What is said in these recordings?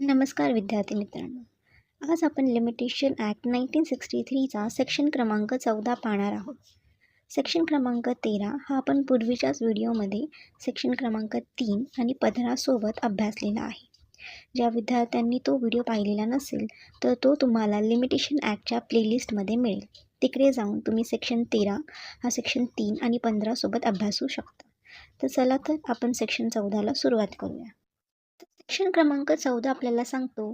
नमस्कार विद्यार्थी मित्रांनो. आज आपण लिमिटेशन ॲक्ट नाईन्टीन सिक्स्टी थ्रीचा सेक्शन क्रमांक चौदा पाहणार आहोत. सेक्शन क्रमांक तेरा हा आपण पूर्वीच्याच व्हिडिओमध्ये सेक्शन क्रमांक तीन आणि पंधरासोबत अभ्यासलेला आहे. ज्या विद्यार्थ्यांनी तो व्हिडिओ पाहिलेला नसेल तर तो तुम्हाला लिमिटेशन ॲक्टच्या प्लेलिस्टमध्ये मिळेल. तिकडे जाऊन तुम्ही सेक्शन तेरा हा सेक्शन तीन आणि पंधरासोबत अभ्यासू शकता. तर चला तर आपण सेक्शन चौदाला सुरुवात करूया. सेक्शन क्रमांक चौदा आपल्याला सांगतो.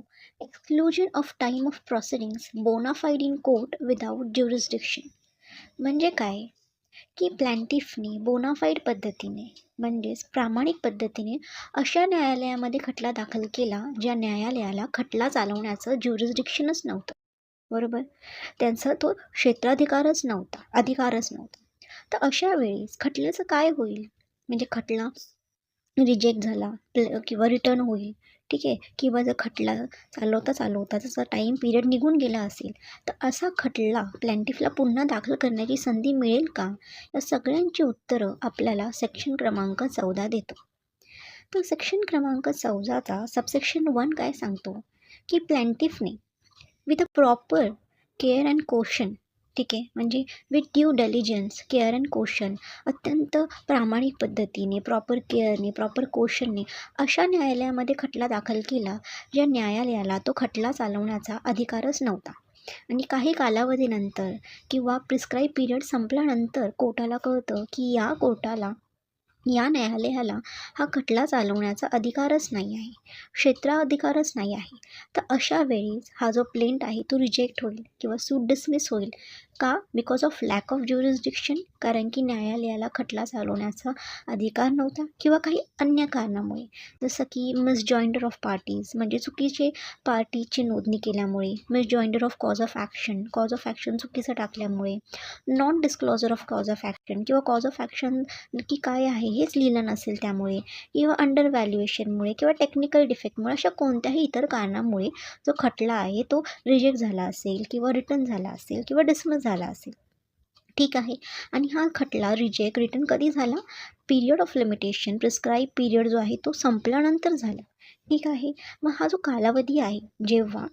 Exclusion of time of proceedings bona fide in court without jurisdiction म्हणजे काय? की प्लॅन्टिफने बोनाफाईड पद्धतीने म्हणजेच प्रामाणिक पद्धतीने अशा न्यायालयामध्ये खटला दाखल केला ज्या न्यायालयाला खटला चालवण्याचं ज्युरिस्डिक्शनच नव्हतं. बरोबर? त्यांचा तो क्षेत्राधिकारच नव्हता अधिकारच नव्हता. तर अशा वेळेस खटल्याचं काय होईल? म्हणजे खटला रिजेक्ट झाला प्ल किंवा रिटर्न होईल. ठीक आहे? किंवा जर खटला चालवता चालवता जसा टाईम पिरियड निघून गेला असेल तर असा खटला प्लॅन्टिफला पुन्हा दाखल करण्याची संधी मिळेल का? या सगळ्यांची उत्तरं आपल्याला सेक्शन क्रमांक चौदा देतो. तर सेक्शन क्रमांक चौदाचा सबसेक्शन वन काय सांगतो? की प्लॅन्टिफने with a proper care and caution ठीक आहे. म्हणजे with due diligence care and caution अत्यंत प्रामाणिक पद्धतीने प्रॉपर केअरने प्रॉपर कोशनने अशा न्यायालयामध्ये खटला दाखल केला ज्या न्यायालयाला तो खटला चालवण्याचा अधिकारच नव्हता. आणि काही कालावधीनंतर किंवा प्रिस्क्राईब पिरियड संपल्यानंतर कोर्टाला कळतं की या कोर्टाला या न्यायालयाला हा खटला चालवण्याचा अधिकारच नाही आहे क्षेत्राधिकारच नाही आहे. तर अशा वेळेस हा जो प्लेंट आहे तो रिजेक्ट होईल किंवा सूट डिसमिस होईल का? Because of lack of jurisdiction कारण की न्यायालयाला खटला चालवण्याचा अधिकार नव्हता किंवा काही अन्य कारणामुळे. जसं की मिसजॉईंडर ऑफ पार्टीज म्हणजे चुकीचे पार्टीची नोंदणी केल्यामुळे misjoinder of cause of action cause of action चुकीचं टाकल्यामुळे non disclosure of cause of action किंवा कॉज ऑफ ॲक्शन नक्की काय आहे हेच लिहिलं नसेल त्यामुळे किंवा अंडर व्हॅल्युएशनमुळे किंवा टेक्निकल डिफेक्टमुळे अशा कोणत्याही इतर कारणामुळे जो खटला आहे तो रिजेक्ट झाला असेल किंवा रिटर्न झाला असेल किंवा डिसमिस झाला असेल. ठीक आहे. आणि हा खटला रिजेक्ट रिटर्न कधी झाला? Period of limitation prescribe period जो आहे तो संपल्यानंतर झाला. ठीक आहे. मग हा जो कालावधी आहे जेव्हा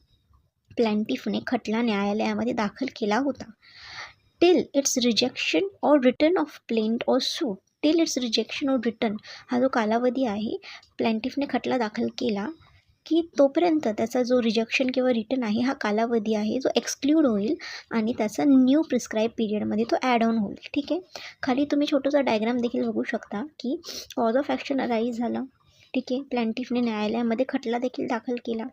प्लॅन्टिफने खटला न्यायालयामध्ये दाखल केला होता till its rejection or return of plaint or suit till its rejection or return हा जो कालावधी आहे प्लॅन्टिफने खटला दाखल केला की तोपर्यंत त्याचा जो रिजेक्शन किंवा रिटर्न आहे हा कालावधी आहे जो एक्सक्ल्यूड होईल आणि त्याचा न्यू प्रिस्क्राईब पिरियडमध्ये तो ॲड ऑन होईल. ठीक आहे? खाली तुम्ही छोटंसं डायग्राम देखील बघू शकता की कॉज ऑफ ॲक्शन अराईज झालं. ठीक आहे. प्लॅन्टिफने न्यायालयामध्ये खटला देखील दाखल केला.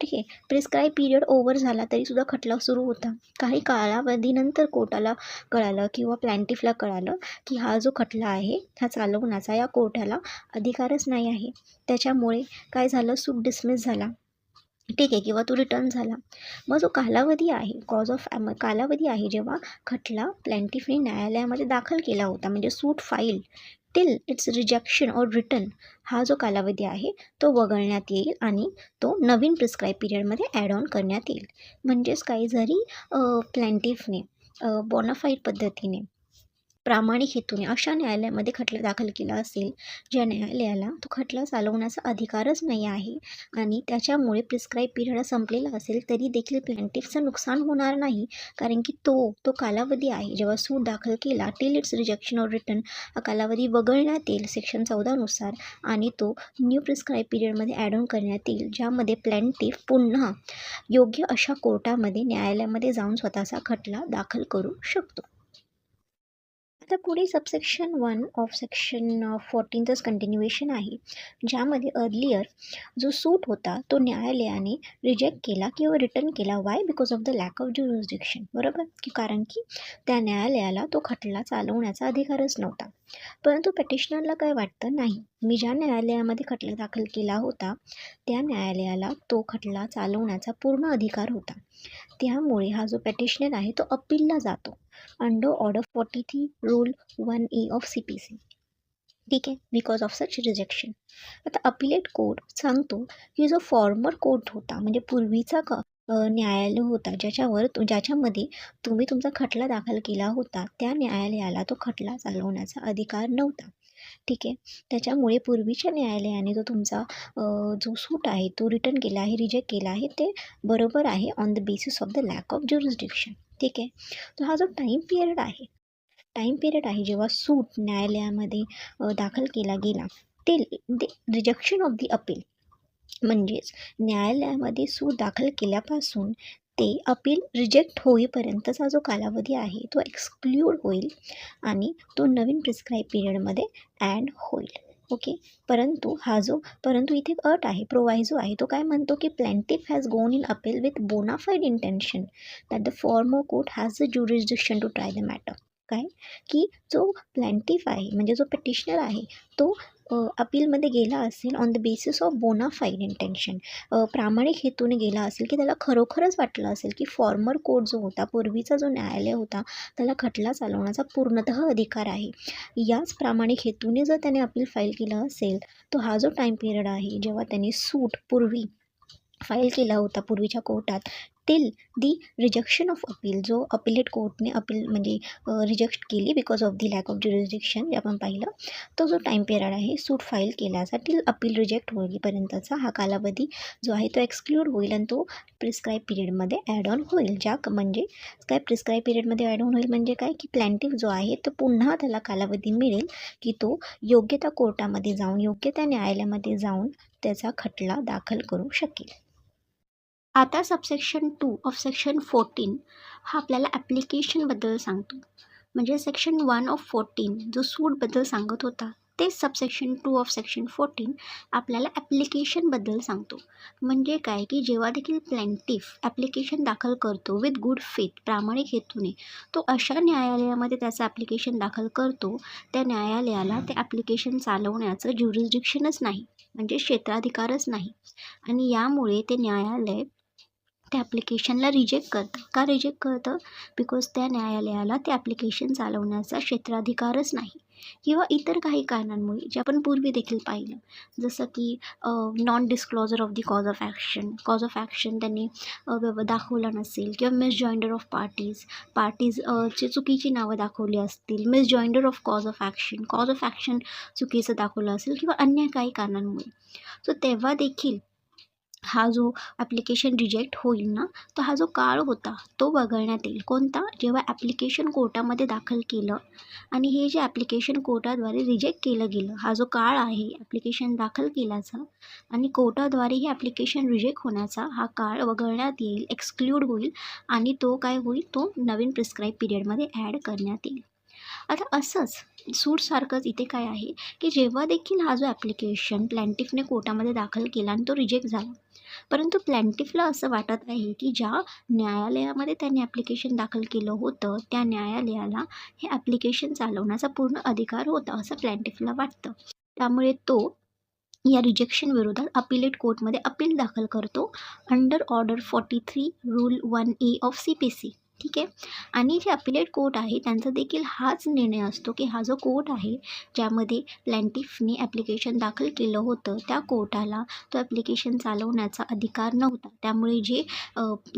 ठीक आहे. प्रिस्क्राईब पिरियड ओव्हर झाला तरीसुद्धा खटला सुरू होता. काही कालावधीनंतर कोर्टाला कळालं किंवा प्लॅन्टिफला कळालं की हा जो खटला आहे हा चालवण्याचा या कोर्टाला अधिकारच नाही आहे. त्याच्यामुळे काय झालं? सूट डिसमिस झाला. ठीक आहे. किंवा तो रिटर्न झाला. मग जो कालावधी आहे कॉज ऑफ कालावधी आहे जेव्हा खटला प्लॅन्टिफने न्यायालयामध्ये दाखल केला होता म्हणजे suit file till its rejection or return हा जो कालावधी आहे तो वगळण्यात येईल आणि तो नवीन प्रिस्क्राईब पिरियडमध्ये ॲड ऑन करण्यात येईल. म्हणजेच काही जरी प्लॅन्टिफने बॉनाफाईड पद्धतीने प्रामाणिक हेतूने अशा न्यायालयामध्ये खटला दाखल केला असेल ज्या न्यायालयाला तो खटला चालवण्याचा अधिकारच नाही आहे आणि त्याच्यामुळे प्रिस्क्राईब पिरियड संपलेला असेल तरी देखील प्लॅन्टिफचं नुकसान होणार नाही. कारण की तो तो कालावधी आहे. जेव्हा सूट दाखल केला till its rejection or return हा कालावधी वगळण्यात येईल सेक्शन चौदानुसार आणि तो न्यू प्रिस्क्राईब पिरियडमध्ये ॲड ऑन करण्यात येईल ज्यामध्ये प्लॅन्टिफ पुन्हा योग्य अशा कोर्टामध्ये न्यायालयामध्ये जाऊन स्वतःचा खटला दाखल करू शकतो. आता पुढे सबसेक्शन वन ऑफ सेक्शन फोर्टीनचंच कंटिन्युएशन आहे. ज्यामध्ये अर्लियर जो सूट होता तो न्यायालयाने रिजेक्ट केला किंवा रिटर्न केला. Why because of the lack of jurisdiction बरोबर? की कारण की त्या न्यायालयाला तो खटला चालवण्याचा अधिकारच नव्हता. परंतु पेटिशनरला काय वाटतं? नाही. मी ज्या न्यायालयामध्ये खटला दाखल केला होता त्या न्यायालयाला तो खटला चालवण्याचा पूर्ण अधिकार होता. त्यामुळे हा जो पेटिशनर आहे तो अपीलला जातो. Under order forty three rule one A of C P C ठीक आहे? बिकॉज ऑफ सच रिजेक्शन आता अपिलेट कोर्ट सांगतो की जो फॉर्मर कोर्ट होता म्हणजे पूर्वीचा क न्यायालय होता ज्याच्यावर ज्याच्यामध्ये तुम्ही तुमचा खटला दाखल केला होता त्या न्यायालयाला तो खटला चालवण्याचा अधिकार नव्हता. ठीक आहे. त्याच्यामुळे पूर्वीच्या न्यायालयाने जो तुमचा जो सूट आहे तो रिटर्न केला आहे रिजेक्ट केला आहे ते बरोबर आहे on the basis of the lack of jurisdiction ठीक आहे. तर हा जो टाईम पिरियड आहे टाईम पिरियड आहे जेव्हा सूट न्यायालयामध्ये दाखल केला गेला ते रिजेक्शन ऑफ दी अपील म्हणजेच न्यायालयामध्ये सूट दाखल केल्यापासून ते अपील रिजेक्ट होईपर्यंतचा जो कालावधी आहे तो एक्सक्ल्यूड होईल आणि तो नवीन प्रिस्क्राईब पिरियडमध्ये ॲड होईल. ओके परंतु हा जो परंतु इथे एक अट आहे प्रोवायझो आहे तो काय म्हणतो की plaintiff has gone in appeal with bona fide intention that the former court has the jurisdiction to try the matter काय? की जो प्लॅन्टिफ आहे म्हणजे जो पिटिशनर आहे तो अपीलमध्ये गेला असेल on the basis of bona fide intention प्रामाणिक हेतूने गेला असेल की त्याला खरोखरच वाटलं असेल की फॉर्मर कोर्ट जो होता पूर्वीचा जो न्यायालय होता त्याला खटला चालवण्याचा पूर्णतः अधिकार आहे. याच प्रामाणिक हेतूने जर त्याने अपील फाईल केलं असेल तो हा जो टाईम पिरियड आहे जेव्हा त्याने सूट पूर्वी फाईल केला होता पूर्वीच्या कोर्टात till the rejection of appeal जो अपिलेट कोर्टने अपील म्हणजे रिजेक्ट केली because of the lack of jurisdiction जे आपण पाहिलं तो जो टाईम पिरियड आहे सूट फाईल केल्याचा टिल अपील रिजेक्ट होईपर्यंतचा हा कालावधी जो आहे तो एक्सक्ल्यूड होईल आणि तो प्रिस्क्राईब पिरियडमध्ये ॲड ऑन होईल. ज्या म्हणजे काय प्रिस्क्राईब पिरियडमध्ये ॲड ऑन होईल म्हणजे काय? की प्लॅन्टिव्ह जो आहे तो पुन्हा त्याला कालावधी मिळेल की तो योग्य त्या कोर्टामध्ये जाऊन योग्य त्या न्यायालयामध्ये जाऊन त्याचा खटला दाखल करू शकेल. आता subsection two of section fourteen हा आपल्याला ॲप्लिकेशनबद्दल सांगतो. म्हणजे सेक्शन वन ऑफ फोर्टीन जो सूटबद्दल सांगत होता तेच subsection two of section fourteen आपल्याला ॲप्लिकेशनबद्दल सांगतो. म्हणजे काय? की जेव्हा देखील प्लॅन्टिफ ॲप्लिकेशन दाखल करतो विथ गुड फेथ प्रामाणिक हेतूने तो अशा न्यायालयामध्ये त्याचं ॲप्लिकेशन दाखल करतो. त्या न्यायालयाला ते ॲप्लिकेशन चालवण्याचं ज्युरिस्डिक्शनच नाही. म्हणजे क्षेत्राधिकारच नाही. आणि यामुळे ते न्यायालय त्या ॲप्लिकेशनला रिजेक्ट करतं. का रिजेक्ट करतं? बिकॉज त्या न्यायालयाला ते ॲप्लिकेशन चालवण्याचा क्षेत्राधिकारच नाही. किंवा इतर काही कारणांमुळे जे आपण पूर्वी देखील पाहिलं. जसं की non disclosure of the cause of action cause of action त्यांनी व्यव दाखवलं नसेल. किंवा misjoinder of parties parties चे चुकीची नावं दाखवली असतील. Misjoinder of cause of action cause of action चुकीचं दाखवलं असेल किंवा अन्य काही कारणांमुळे. सो तेव्हा देखील हा जो ॲप्लिकेशन रिजेक्ट होईल ना तर हा जो काळ होता तो वगळण्यात येईल. कोणता? जेव्हा ॲप्लिकेशन कोर्टामध्ये दाखल केलं आणि हे जे ॲप्लिकेशन कोर्टाद्वारे रिजेक्ट केलं गेलं हा जो काळ आहे ॲप्लिकेशन दाखल केल्याचा आणि कोर्टाद्वारे हे ॲप्लिकेशन रिजेक्ट होण्याचा हा काळ वगळण्यात येईल एक्सक्ल्यूड होईल आणि तो काय होईल? तो नवीन प्रिस्क्राईब पिरियडमध्ये ॲड करण्यात येईल. आता असंच सूटसारखंच इथे काय आहे की जेव्हा देखील हा जो ॲप्लिकेशन प्लॅन्टिफने कोर्टामध्ये दाखल केला आणि तो रिजेक्ट झाला परंतु प्लॅन्टिफला असं वाटत आहे की ज्या न्यायालयामध्ये त्यांनी ॲप्लिकेशन दाखल केलं होतं त्या न्यायालयाला हे ॲप्लिकेशन चालवण्याचा पूर्ण अधिकार होता असं प्लॅन्टिफला वाटतं. त्यामुळे तो या रिजेक्शन विरोधात अपिलेट कोर्टमध्ये अपील दाखल करतो under order forty three rule one A of C P C ठीक आहे? आणि जे अपिलेट कोर्ट आहे त्यांचा देखील हाच निर्णय असतो की हा जो कोर्ट आहे ज्यामध्ये प्लॅन्टिफने ॲप्लिकेशन दाखल केलं होतं त्या कोर्टाला तो ॲप्लिकेशन चालवण्याचा अधिकार नव्हता. त्यामुळे जे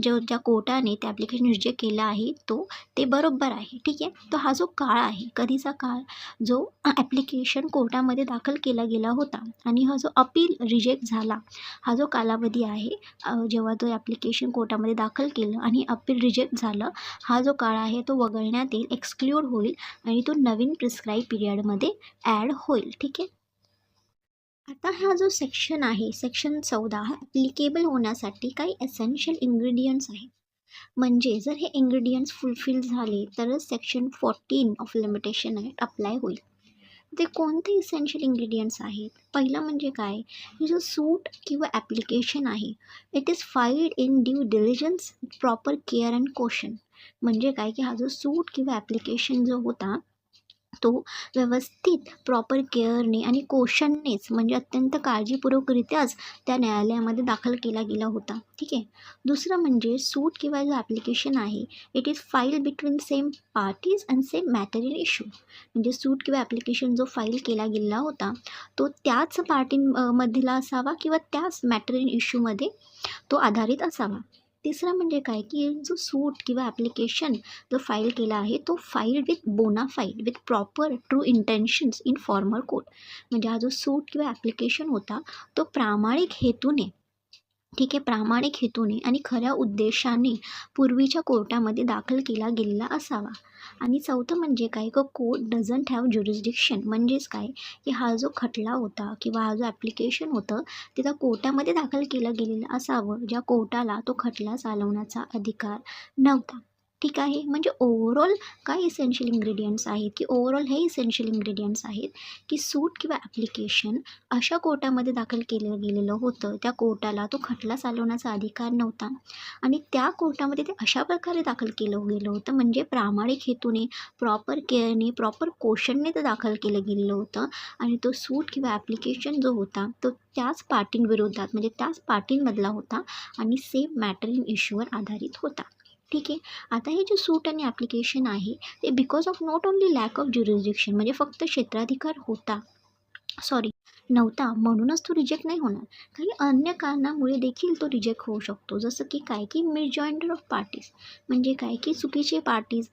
जो ज्या कोर्टाने ते ॲप्लिकेशन रिजेक्ट केलं आहे तो ते बरोबर आहे. ठीक आहे? तो हा जो काळ आहे कधीचा काळ? जो ॲप्लिकेशन कोर्टामध्ये दाखल केला गेला होता आणि हा जो अपील रिजेक्ट झाला हा जो कालावधी आहे जेव्हा तो ॲप्लिकेशन कोर्टामध्ये दाखल केलं आणि अपील रिजेक्ट झालं हा जो काळ आहे तो वगळण्यात येईल एक्सक्ल्यूड होईल आणि तो नवीन प्रिस्क्राईब पिरियडमध्ये ॲड होईल ठीक आहे? आता हा जो सेक्शन आहे सेक्शन चौदा हा ॲप्लिकेबल होण्यासाठी काही एसेन्शियल इन्ग्रेडियंट्स आहेत. म्हणजे जर हे इन्ग्रेडियंट्स फुलफिल झाले तरच section fourteen of limitation act apply होईल. ते कोणते इसेन्शियल इंग्रेडियंट्स आहेत? पहिलं म्हणजे काय? हे जो सूट किंवा ॲप्लिकेशन आहे it is filed in due diligence proper care and caution म्हणजे काय? की हा जो सूट किंवा ॲप्लिकेशन जो होता तो व्यवस्थित प्रॉपर केअरने आणि कोशननेच म्हणजे अत्यंत काळजीपूर्वकरित्याच त्या न्यायालयामध्ये दाखल केला गेला होता. ठीक आहे? दुसरं म्हणजे सूट किंवा जो ॲप्लिकेशन आहे it is file between same parties and same matter in issue म्हणजे सूट किंवा ॲप्लिकेशन जो फाईल केला गेला होता तो त्याच पार्टीमधला असावा किंवा त्याच मॅटर इन इश्यूमध्ये तो आधारित असावा. तिसरा म्हणजे काय की जो सूट किंवा ॲप्लिकेशन जो फाईल केला आहे तो file with bona fide with proper true intentions in formal code म्हणजे हा जो सूट किंवा ॲप्लिकेशन होता तो प्रामाणिक हेतूने ठीक आहे प्रामाणिक हेतूने आणि खऱ्या उद्देशाने पूर्वीच्या कोर्टामध्ये दाखल केला गेलेला असावा. आणि चौथं म्हणजे काय? क कोर्ट डझंट हॅव ज्युरिस्डिक्शन म्हणजेच काय? की हा जो खटला होता किंवा हा जो ॲप्लिकेशन होतं ते त्या कोर्टामध्ये दाखल केलं गेलेलं असावं ज्या कोर्टाला तो खटला चालवण्याचा अधिकार नव्हता. ठीक आहे. म्हणजे ओव्हरऑल काय इसेन्शियल इन्ग्रेडियंट्स आहेत की ओव्हरऑल हे इसेन्शियल इन्ग्रेडियंट्स आहेत की सूट किंवा ॲप्लिकेशन अशा कोर्टामध्ये दाखल केलं गेलेलं होतं. त्या कोर्टाला तो खटला चालवण्याचा अधिकार नव्हता. आणि त्या कोर्टामध्ये ते अशा प्रकारे दाखल केलं गेलं होतं. म्हणजे प्रामाणिक हेतूने प्रॉपर केअरने प्रॉपर कोशनने ते दाखल केलं गेलेलं होतं. आणि तो सूट किंवा ॲप्लिकेशन जो होता तो त्याच पार्टींविरोधात म्हणजे त्याच पार्टींमधला होता आणि सेम मॅटर इन इश्यूवर आधारित होता. ठीक आहे? आता हे जे सूट आणि ॲप्लिकेशन आहे ते because of not only lack of jurisdiction म्हणजे फक्त क्षेत्राधिकार होता सॉरी नव्हता म्हणूनच तो रिजेक्ट नाही होणार. काही अन्य कारणामुळे देखील तो रिजेक्ट होऊ शकतो. जसं की काय की मिसजॉईंडर ऑफ पार्टीज म्हणजे काय की चुकीचे पार्टीज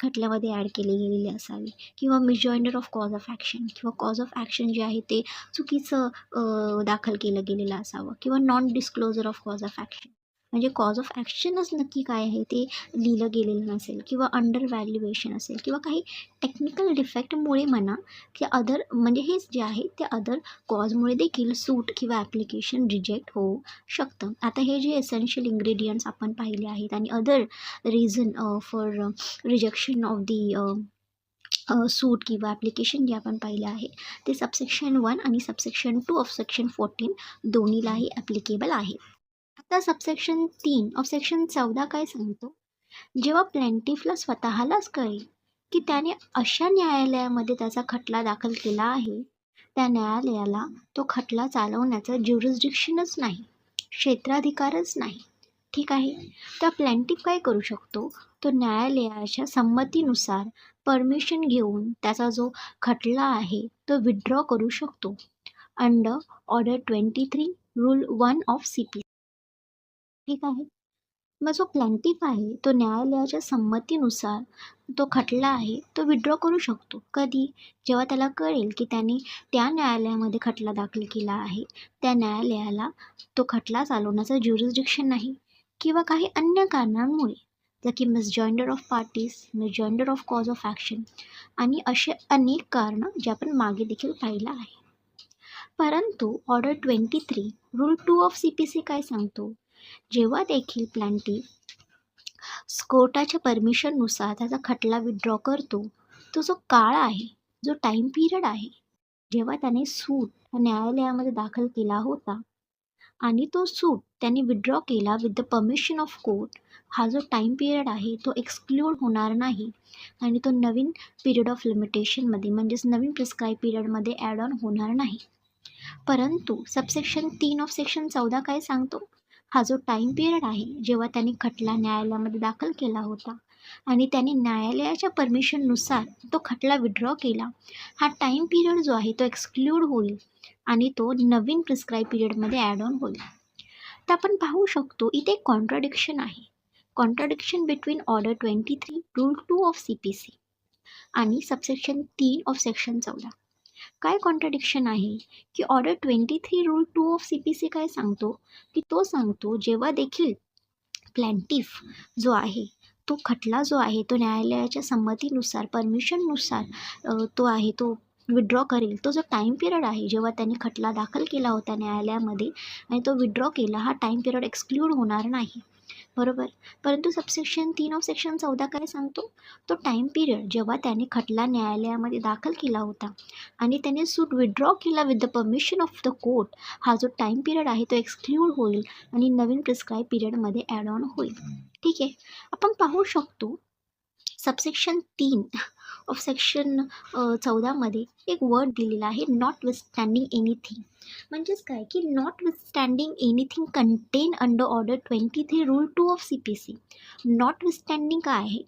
खटल्यामध्ये ॲड केले गेलेले असावे किंवा misjoinder of cause of action किंवा कॉज ऑफ ॲक्शन जे आहे ते चुकीचं दाखल केलं गेलेलं असावं किंवा non disclosure of cause of action म्हणजे कॉज ऑफ ॲक्शनच नक्की काय आहे ते लिहिलं गेलेलं नसेल किंवा अंडर व्हॅल्युएशन असेल किंवा काही टेक्निकल डिफेक्टमुळे म्हणा की अदर म्हणजे हेच जे आहे ते अदर कॉजमुळे देखील सूट किंवा ॲप्लिकेशन रिजेक्ट होऊ शकतं. आता हे जे एसेन्शियल इन्ग्रेडियंट्स आपण पाहिले आहेत आणि other reason for rejection of the suit किंवा ॲप्लिकेशन जे आपण पाहिलं आहे ते सबसेक्शन वन आणि subsection two of section fourteen दोन्हीलाही applicable आहे. आता सबसेक्शन तीन ऑफ सेक्शन चौदा काय सांगतो? जेव्हा प्लॅन्टिफला स्वतःलाच कळेल की त्याने अशा न्यायालयामध्ये त्याचा खटला दाखल केला आहे त्या न्यायालयाला तो खटला चालवण्याचं ज्युरिस्डिक्शनच नाही क्षेत्राधिकारच नाही. ठीक आहे? तर प्लॅन्टिफ काय करू शकतो? तो न्यायालयाच्या संमतीनुसार परमिशन घेऊन त्याचा जो खटला आहे तो विड्रॉ करू शकतो. Under order twenty three rule one of C P ठीक आहे? मग जो प्लॅन्टिफ आहे तो न्यायालयाच्या संमतीनुसार तो खटला आहे तो विड्रॉ करू शकतो. कधी? जेव्हा त्याला कळेल की त्याने त्या न्यायालयामध्ये खटला दाखल केला आहे त्या न्यायालयाला तो खटला चालवण्याचं ज्युरिस्डिक्शन नाही किंवा काही अन्य कारणांमुळे. जसं की misjoinder of parties misjoinder of cause of action आणि असे अनेक कारणं जे आपण मागे देखील पाहिलं आहे. परंतु order twenty three rule two of C P C काय सांगतो? जेव्हा देखील प्लॅन्टी कोर्टाच्या परमिशननुसार त्याचा खटला विड्रॉ करतो तो जो काळ आहे जो टाईम पिरियड आहे जेव्हा त्याने सूट न्यायालयामध्ये दाखल केला होता आणि तो सूट त्यांनी विड्रॉ केला with the permission of court हा जो टाईम पिरियड आहे तो एक्सक्लूड होणार नाही आणि तो नवीन पिरियड ऑफ लिमिटेशनमध्ये म्हणजेच नवीन प्रिस्क्राईब पिरियडमध्ये ॲड ऑन होणार नाही. परंतु सबसेक्शन तीन ऑफ सेक्शन चौदा काय सांगतो? हा जो टाईम पिरियड आहे जेव्हा त्यांनी खटला न्यायालयामध्ये दाखल केला होता आणि त्यांनी न्यायालयाच्या परमिशननुसार तो खटला विड्रॉ केला हा टाईम पिरियड जो आहे तो एक्सक्ल्यूड होईल आणि तो नवीन प्रिस्क्राईब पिरियडमध्ये ॲड ऑन होईल. तर आपण पाहू शकतो इथे कॉन्ट्राडिक्शन आहे. Contradiction between order twenty three rule two of C P C आणि सबसेक्शन तीन ऑफ सेक्शन चौदा. काय कॉन्ट्रडिक्शन आहे? की order twenty three rule two of C P C काय सांगतो? की तो सांगतो जेव्हा देखील प्लॅन्टिफ जो आहे तो खटला जो आहे तो न्यायालयाच्या संमतीनुसार परमिशननुसार तो आहे तो विड्रॉ करेल. तो जो टाईम पिरियड आहे जेव्हा त्यांनी खटला दाखल केला होता न्यायालयामध्ये आणि तो विड्रॉ केला हा टाईम पिरियड एक्सक्ल्यूड होणार नाही. बरोबर. परंतु सबसेक्शन तीन ऑफ सेक्शन चौदा काय सांगतो तो टाईम पिरियड जेव्हा त्याने खटला न्यायालयामध्ये दाखल केला होता आणि त्याने सूट विड्रॉ केला with the permission of the court हा जो टाईम पिरियड आहे तो एक्सक्ल्यूड होईल आणि नवीन प्रिस्क्राईब पिरियडमध्ये ॲड ऑन होईल. ठीक आहे. आपण पाहू शकतो सबसेक्शन तीन ऑफ सेक्शन चौदामध्ये एक वर्ड दिलेला आहे नॉट विथस्टँडिंग एनिथिंग म्हणजेच काय? की notwithstanding anything contain under order twenty three rule two of C P C notwithstanding काय आहे?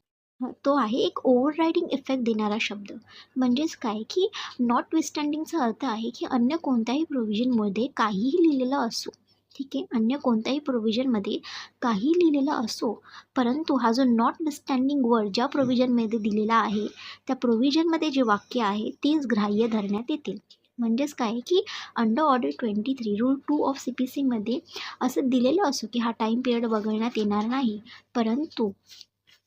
तो आहे एक ओव्हर रायडिंग इफेक्ट देणारा शब्द. म्हणजेच काय? की नॉट विथस्टँडिंगचा अर्थ आहे की अन्य कोणत्याही प्रोव्हिजनमध्ये काहीही लिहिलेलं असो. ठीक आहे. अन्य कोणत्याही प्रोव्हिजनमध्ये काही लिहिलेलं असो परंतु हा जो नॉट अंडरस्टँडिंग वर्ड ज्या प्रोव्हिजनमध्ये दिलेला आहे त्या प्रोव्हिजनमध्ये जे वाक्य आहे तेच ग्राह्य धरण्यात येतील. म्हणजेच काय? की under order twenty three rule two of C P सीमध्ये असं दिलेलं असो की हा टाईम पिरियड वगळण्यात येणार नाही परंतु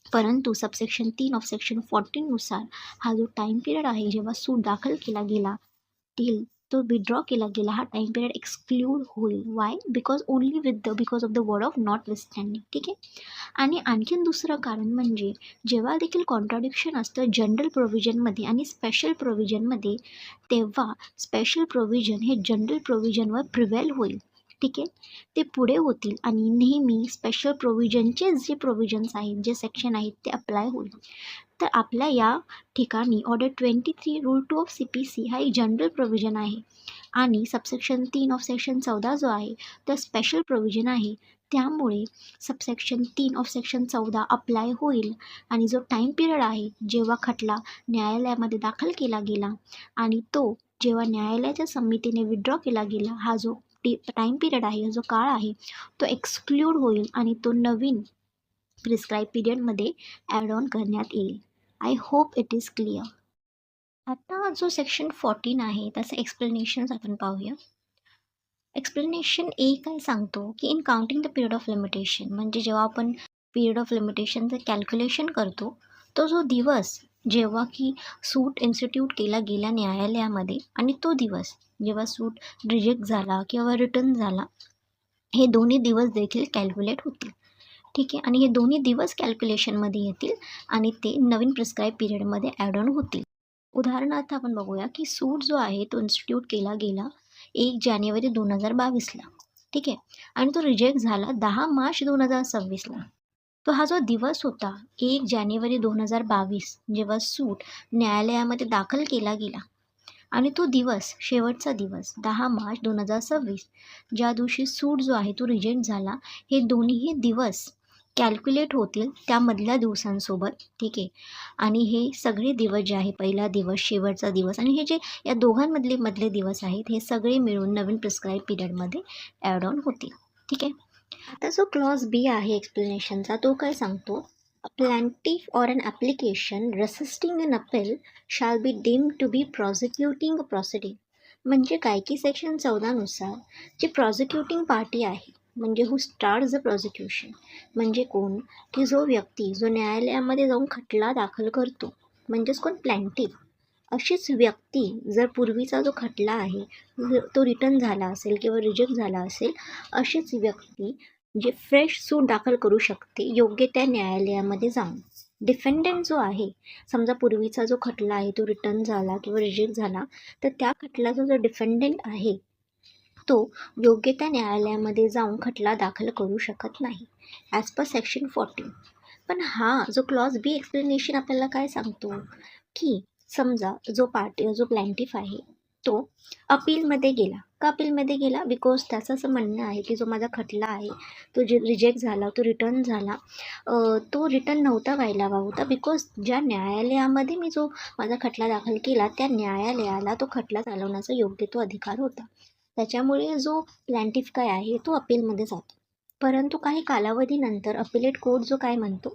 परंतु सबसेक्शन तीन ऑफ सेक्शन फोर्टीननुसार हा जो टाईम पिरियड आहे जेव्हा सूट दाखल केला गेला टील तो विड्रॉ केला गेला हा टाईम पिरियड एक्सक्ल्यूड होईल. Why because only with the because of the word of notwithstanding ठीक आहे? आणि आणखीन दुसरं कारण म्हणजे जेव्हा देखील कॉन्ट्राडिक्शन असतं जनरल प्रोव्हिजनमध्ये आणि स्पेशल प्रोव्हिजनमध्ये तेव्हा स्पेशल प्रोव्हिजन हे जनरल प्रोव्हिजनवर प्रिवेल होईल. ठीक आहे? ते पुढे होतील आणि नेहमी स्पेशल प्रोव्हिजनचे जे प्रोव्हिजन्स आहेत जे सेक्शन आहेत ते अप्लाय होईल. तर आपल्या या ठिकाणी order twenty three rule two of C P C हा एक जनरल प्रोव्हिजन आहे. आणि सबसेक्शन तीन ऑफ सेक्शन चौदा जो आहे तो स्पेशल प्रोव्हिजन आहे. त्यामुळे सबसेक्शन तीन ऑफ सेक्शन चौदा अप्लाय होईल. आणि जो टाईम पिरियड आहे जेव्हा खटला न्यायालयामध्ये दाखल केला गेला आणि तो जेव्हा न्यायालयाच्या समितीने विड्रॉ केला गेला हा जो टी टाईम पिरियड आहे जो काळ आहे तो एक्सक्ल्यूड होईल आणि तो नवीन प्रिस्क्राईब पिरियडमध्ये ॲड ऑन करण्यात येईल. I hope it is clear आता जो सेक्शन फोर्टीन आहे त्याचं एक्सप्लेनेशन्स आपण पाहूया. एक्सप्लेनेशन ए काय सांगतो? की in counting the period of limitation म्हणजे जेव्हा आपण पिरियड ऑफ लिमिटेशनचं कॅल्क्युलेशन करतो तो जो दिवस जेव्हा की सूट इन्स्टिट्यूट केला गेला न्यायालयामध्ये आणि तो दिवस जेव्हा सूट रिजेक्ट झाला किंवा रिटर्न झाला हे दोन्ही दिवस देखील कॅल्क्युलेट होतील. ठीक आहे? आणि हे दोन्ही दिवस कॅल्क्युलेशनमध्ये येतील आणि ते नवीन प्रिस्क्राईब पिरियडमध्ये ॲड ऑन होतील. उदाहरणार्थ आपण बघूया की सूट जो आहे तो इन्स्टिट्यूट केला गेला एक जानेवारी दोन हजार बावीसला. ठीक आहे? आणि तो रिजेक्ट झाला दहा मार्च दोन हजार सव्वीसला. तो हा जो दिवस होता एक जानेवारी दोन हजार बावीस जेव्हा सूट न्यायालयामध्ये दाखल केला गेला. आणि तो दिवस शेवटचा दिवस दहा मार्च दोन हजार सव्वीस ज्या दिवशी सूट जो आहे तो रिजेक्ट झाला हे दोन्हीही दिवस कॅल्क्युलेट होतील त्यामधल्या दिवसांसोबत ठीक आहे? आणि हे सगळे दिवस जे आहे पहिला दिवस शेवटचा दिवस आणि हे जे या दोघांमधले मधले दिवस आहेत हे सगळे मिळून नवीन प्रिस्क्राईब पिरियडमध्ये ॲड ऑन होतील ठीक आहे? आता जो क्लॉज बी आहे एक्सप्लेनेशनचा तो काय सांगतो? A plaintiff or an application resisting an appeal shall be deemed to be प्रॉसिक्युटिंग प्रॉसिडिंग म्हणजे काय की सेक्शन चौदानुसार जी प्रॉसिक्युटिंग पार्टी आहे म्हणजे हू स्टार्ट द प्रॉसिक्युशन म्हणजे कोण? की जो व्यक्ती जो न्यायालयामध्ये जाऊन खटला दाखल करतो म्हणजेच कोण? प्लॅन्टिफ अशीच व्यक्ती जर पूर्वीचा जो खटला आहे तो रिटर्न झाला असेल किंवा रिजेक्ट झाला असेल अशीच व्यक्ती जे फ्रेश सूट दाखल करू शकते योग्य त्या न्यायालयामध्ये जाऊन. डिफेंडंट जो आहे समजा पूर्वीचा जो खटला आहे तो रिटर्न झाला किंवा रिजेक्ट झाला तर त्या खटल्याचा जो डिफेंडंट आहे तो योग्य त्या न्यायालयामध्ये जाऊन खटला दाखल करू शकत नाही ॲज पर सेक्शन फोर्टीन पण हा जो क्लॉज बी एक्सप्लेनेशन आपल्याला काय सांगतो? की समजा जो पार्टी जो प्लॅन्टिफ आहे तो अपीलमध्ये गेला. का अपीलमध्ये गेला? बिकॉज त्याचं असं म्हणणं आहे की जो माझा खटला आहे तो जे रिजेक्ट झाला तो रिटर्न झाला तो रिटर्न नव्हता व्हायला हवा होता बिकॉज ज्या न्यायालयामध्ये मी जो माझा खटला दाखल केला त्या न्यायालयाला तो खटला चालवण्याचा योग्य तो अधिकार होता. त्याच्यामुळे जो प्लॅन्टिफ काय आहे तो अपीलमध्ये जातो. परंतु काही कालावधीनंतर अपिलेट कोर्ट जो काय म्हणतो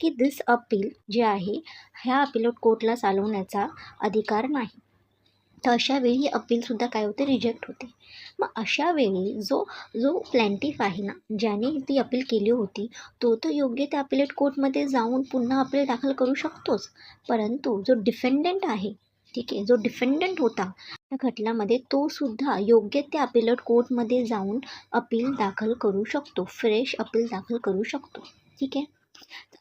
की दिस अपील जे आहे ह्या अपिलेट कोर्टला चालवण्याचा अधिकार नाही. तर अशा वेळी अपीलसुद्धा काय होते? रिजेक्ट होते. मग अशा वेळी जो जो प्लॅन्टिफ आहे ना ज्याने ती अपील केली होती तो तर योग्य त्या अपिलेट कोर्टमध्ये जाऊन पुन्हा अपील दाखल करू शकतोच. परंतु जो डिफेंडंट आहे ठीक आहे. जो डिफेंडंट होता त्या खटल्यामध्ये तो सुद्धा योग्य त्या अपिलट कोर्टमध्ये जाऊन अपील दाखल करू शकतो. फ्रेश अपील दाखल करू शकतो. ठीक आहे?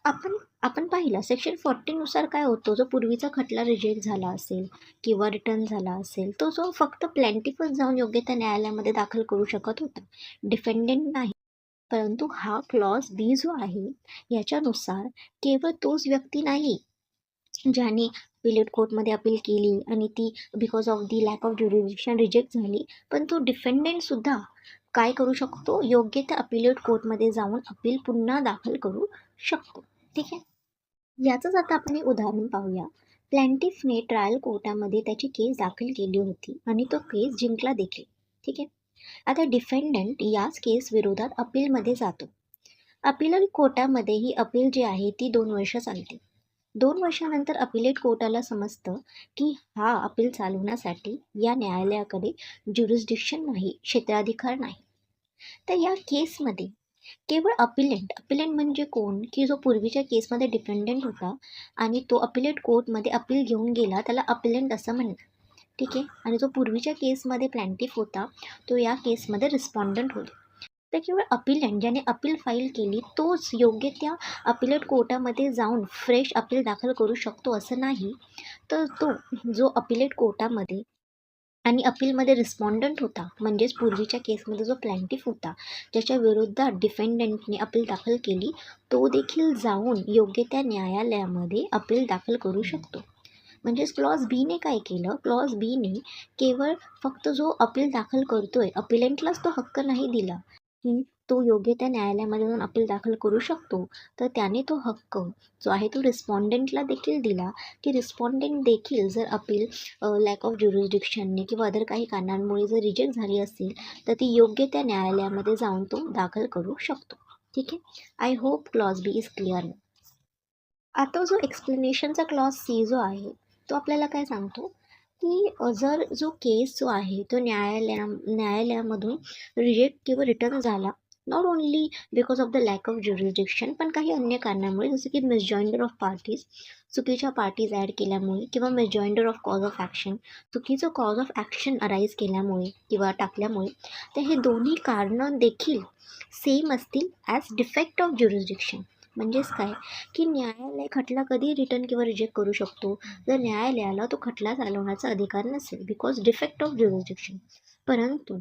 आपण आपण पाहिलं सेक्शन फॉर्टीनुसार काय होतो? जो पूर्वीचा खटला रिजेक्ट झाला असेल किंवा रिटर्न झाला असेल तो जो फक्त प्लॅन्टिफच जाऊन योग्य त्या न्यायालयामध्ये दाखल करू शकत होता. डिफेंडंट नाही. परंतु हा क्लॉज बी जो आहे याच्यानुसार केवळ तोच व्यक्ती नाही. ज्याने पिलेट कोर्टमध्ये अपील केली आणि ती because of the lack of jurisdiction reject झाली. पण तो डिफेंडंटसुद्धा काय करू शकतो? योग्य त्या अपिलेट कोर्टमध्ये जाऊन अपील पुन्हा दाखल करू शकतो. ठीक आहे? याचंच आता आपण एक उदाहरण पाहूया. प्लॅन्टिफने ट्रायल कोर्टामध्ये त्याची केस दाखल केली होती आणि तो केस जिंकला देखील. ठीक आहे? आता डिफेंडंट याच केस विरोधात अपीलमध्ये जातो. अपील कोर्टामध्ये ही अपील जी आहे ती दोन वर्ष चालते. दोन वर्षानंतर अपिलेट कोर्टाला समजतं की हा अपील चालवण्यासाठी या न्यायालयाकडे ज्युरिस्डिक्शन नाही क्षेत्राधिकार नाही. तर या केसमध्ये केवळ अपिलेंट अपिलेंट म्हणजे कोण? की जो पूर्वीच्या केसमध्ये डिपेंडेंट होता आणि तो अपिलेट कोर्टमध्ये अपील घेऊन गेला त्याला अपिलेंट असं म्हणतात. ठीक आहे? आणि जो पूर्वीच्या केसमध्ये प्लॅन्टिफ होता तो या केसमध्ये रिस्पॉन्डंट होता. तर केवळ अपिलंट ज्याने अपील फाईल केली तोच योग्य त्या अपिलेट कोर्टामध्ये जाऊन फ्रेश अपील दाखल करू शकतो असं नाही. तर तो जो अपिलेट कोर्टामध्ये आणि अपीलमध्ये रिस्पॉन्डंट होता म्हणजेच पूर्वीच्या केसमध्ये जो प्लॅन्टिफ होता ज्याच्या विरोधात डिफेंडंटने अपील दाखल केली तो देखील जाऊन योग्य त्या न्यायालयामध्ये अपील दाखल करू शकतो. म्हणजेच क्लॉज बीने काय केलं? क्लॉज बीने केवळ फक्त जो अपील दाखल करतोय अपिलेंटलाच तो हक्क नाही दिला. की तो योग्य त्या न्यायालयामध्ये जाऊन अपील दाखल करू शकतो. तर त्याने तो हक्क जो आहे तो रिस्पॉन्डेंटला देखील दिला. की रिस्पॉन्डेंट देखील जर अपील लॅक ऑफ ज्युरिस्डिक्शनने किंवा अदर काही कारणांमुळे जर रिजेक्ट झाली असेल तर ती योग्य त्या न्यायालयामध्ये जाऊन तो दाखल करू शकतो. ठीक आहे? I hope clause B is clear आता जो एक्सप्लेनेशनचा क्लॉज सी जो आहे तो आपल्याला काय सांगतो? की जर जो केस जो आहे तो न्यायालया न्यायालयामधून रिजेक्ट किंवा रिटर्न झाला not only because of the lack of jurisdiction पण काही अन्य कारणामुळे जसं की मिसजॉईंडर ऑफ पार्टीज चुकीच्या पार्टीज ॲड केल्यामुळे किंवा misjoinder of cause of action चुकीचं कॉज ऑफ ॲक्शन अराईज केल्यामुळे किंवा टाकल्यामुळे तर हे दोन्ही कारणं देखील सेम असतील ॲज डिफेक्ट ऑफ ज्युरिस्डिक्शन म्हणजेच काय? की न्यायालय खटला कधी रिटर्न किंवा रिजेक्ट करू शकतो? जर न्यायालयाला तो खटला चालवण्याचा अधिकार नसेल बिकॉज डिफेक्ट ऑफ ज्युरिस्डिक्शन परंतु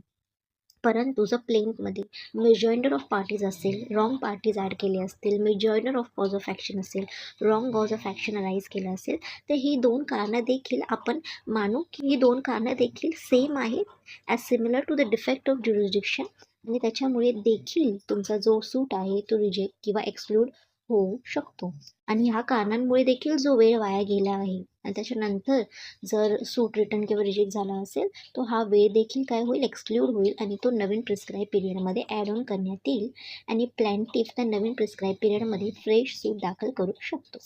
परंतु जर प्लेनमध्ये मेजॉइंडर ऑफ पार्टीज असेल रॉंग पार्टीज ॲड केले असतील misjoinder of cause of action असेल wrong cause of action arise केलं असेल तर ही दोन कारणं देखील आपण मानू की ही दोन कारणं देखील सेम आहेत as similar to the defect of jurisdiction आणि त्याच्यामुळे देखील तुमचा जो सूट आहे तो रिजेक्ट किंवा एक्सक्लूड होऊ शकतो. आणि ह्या कारणांमुळे देखील जो वेळ वाया गेला आहे आणि त्याच्यानंतर जर सूट रिटर्न किंवा रिजेक्ट झाला असेल तो हा वेळ देखील काय होईल? एक्सक्ल्यूड होईल आणि तो नवीन प्रिस्क्राईब पिरियडमध्ये ॲड ऑन करण्यात येईल आणि प्लॅन्टिफ त्या नवीन प्रिस्क्राईब पिरियडमध्ये फ्रेश सूट दाखल करू शकतो.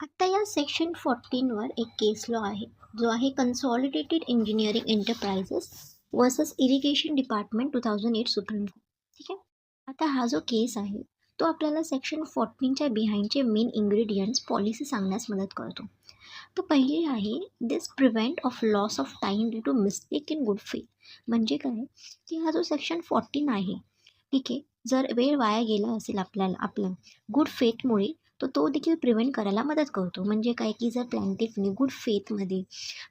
आत्ता या सेक्शन फोर्टीनवर एक केस लॉ आहे. जो आहे consolidated engineering enterprises versus irrigation department two thousand eight supreme court ठीक आहे? आता हा जो केस आहे तो आपल्याला सेक्शन फोर्टीनच्या बिहाइंडचे मेन इन्ग्रेडियंट्स पॉलिसी सांगण्यास मदत करतो. तर पहिली आहे this prevent of loss of time due to mistake in good faith म्हणजे काय? की हा जो सेक्शन फोर्टीन आहे ठीक आहे? जर वेळ वाया गेला असेल आपल्याला आपला गुड फेथमुळे तो तो देखील प्रिव्हेंट करायला मदत करतो. म्हणजे काय की जर प्लॅन्टिफने गुड फेथमध्ये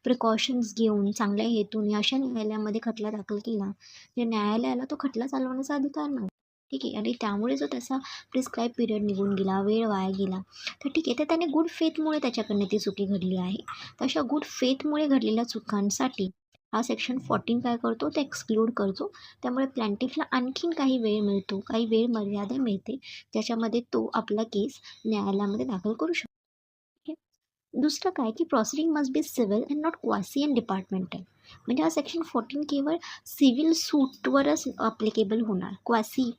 प्रिकॉशन्स घेऊन चांगल्या हेतूने अशा न्यायालयामध्ये खटला दाखल केला तर न्यायालयाला तो खटला चालवण्याचा अधिकार नव्हता ठीक आहे? आणि त्यामुळे जो त्याचा प्रिस्क्राईब पिरियड निघून गेला वेळ वाया गेला तर ठीक आहे. तर त्याने गुड फेथमुळे त्याच्याकडनं ती चुकी घडली आहे. तर अशा गुड फेथमुळे घडलेल्या चुकांसाठी हा सेक्शन फोर्टीन काय करतो ते एक्सक्लूड करतो. त्यामुळे प्लॅन्टिफला आणखीन काही वेळ मिळतो काही वेळ मर्यादा मिळते ज्याच्यामध्ये तो आपला केस न्यायालयामध्ये दाखल करू शकतो. दुसरं काय की proceeding must be civil and not quasi and departmental म्हणजे हा सेक्शन फोर्टीन केवळ सिव्हिल सूटवरच अप्लिकेबल होणार. क्वासी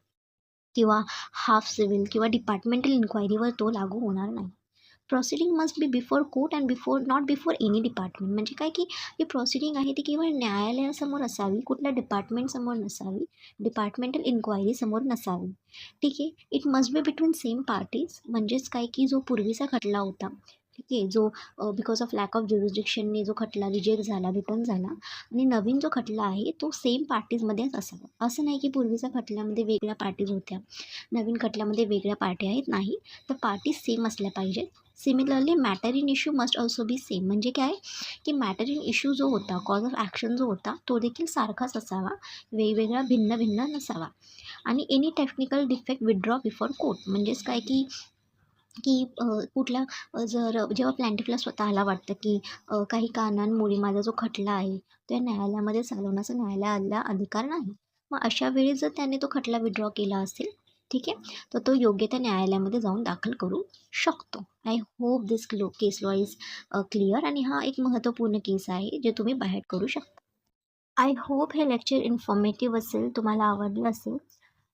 किंवा हाफ सिव्हिल किंवा डिपार्टमेंटल इन्क्वायरीवर तो लागू होणार नाही. Proceeding must be before court and before not before any department म्हणजे काय की ही प्रोसिडिंग आहे ती केवळ न्यायालयासमोर असावी कुठल्या डिपार्टमेंटसमोर नसावी डिपार्टमेंटल इन्क्वायरीसमोर नसावी. ठीक आहे? It must be between same parties म्हणजेच काय की जो पूर्वीचा खटला होता ठीक आहे? जो बिकॉज ऑफ लॅक ऑफ ज्युरिस्डिक्शनने जो खटला रिजेक्ट झाला रिटर्न झाला आणि नवीन जो खटला आहे तो सेम पार्टीजमध्येच असावा. असं नाही की पूर्वीच्या खटल्यामध्ये वेगळ्या पार्टीज होत्या. नवीन खटल्यामध्ये वेगळ्या पार्टी आहेत नाही. तर पार्टीज सेम असल्या पाहिजेत. Similarly matter in issue must also be same म्हणजे काय? की मॅटर इन इश्यू जो होता कॉज ऑफ ॲक्शन जो होता तो देखील सारखाच असावा. वेगवेगळा भिन्न भिन्न नसावा. आणि any technical defect withdraw before court म्हणजेच काय की की कुठल्या जर जेव्हा प्लॅन्टिफला स्वतःला वाटतं की काही कारणांमुळे माझा जो खटला आहे त्या न्यायालयामध्ये चालवण्याचा न्यायालयाला अधिकार नाही. मग अशा वेळी जर त्याने तो खटला विड्रॉ केला असेल ठीक आहे? तर तो योग्य त्या न्यायालयामध्ये जाऊन दाखल करू शकतो. I hope this low case law is clear आणि हा एक महत्त्वपूर्ण केस आहे जे तुम्ही बाहेर करू शकता. आय होप हे लेक्चर इन्फॉर्मेटिव्ह असेल तुम्हाला आवडलं असेल.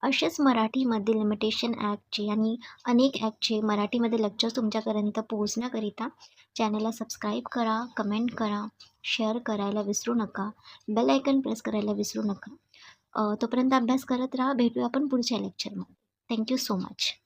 असेच मराठीमध्ये लिमिटेशन ॲक्टचे आणि अनेक ॲक्टचे मराठीमध्ये लेक्चर्स तुमच्यापर्यंत पोहोचण्याकरिता चॅनलला सबस्क्राईब करा कमेंट करा शेअर करायला विसरू नका बेल आयकन प्रेस करायला विसरू नका. तोपर्यंत अभ्यास करत राहा. भेटूया आपण पुढच्या लेक्चरमध्ये Thank you so much.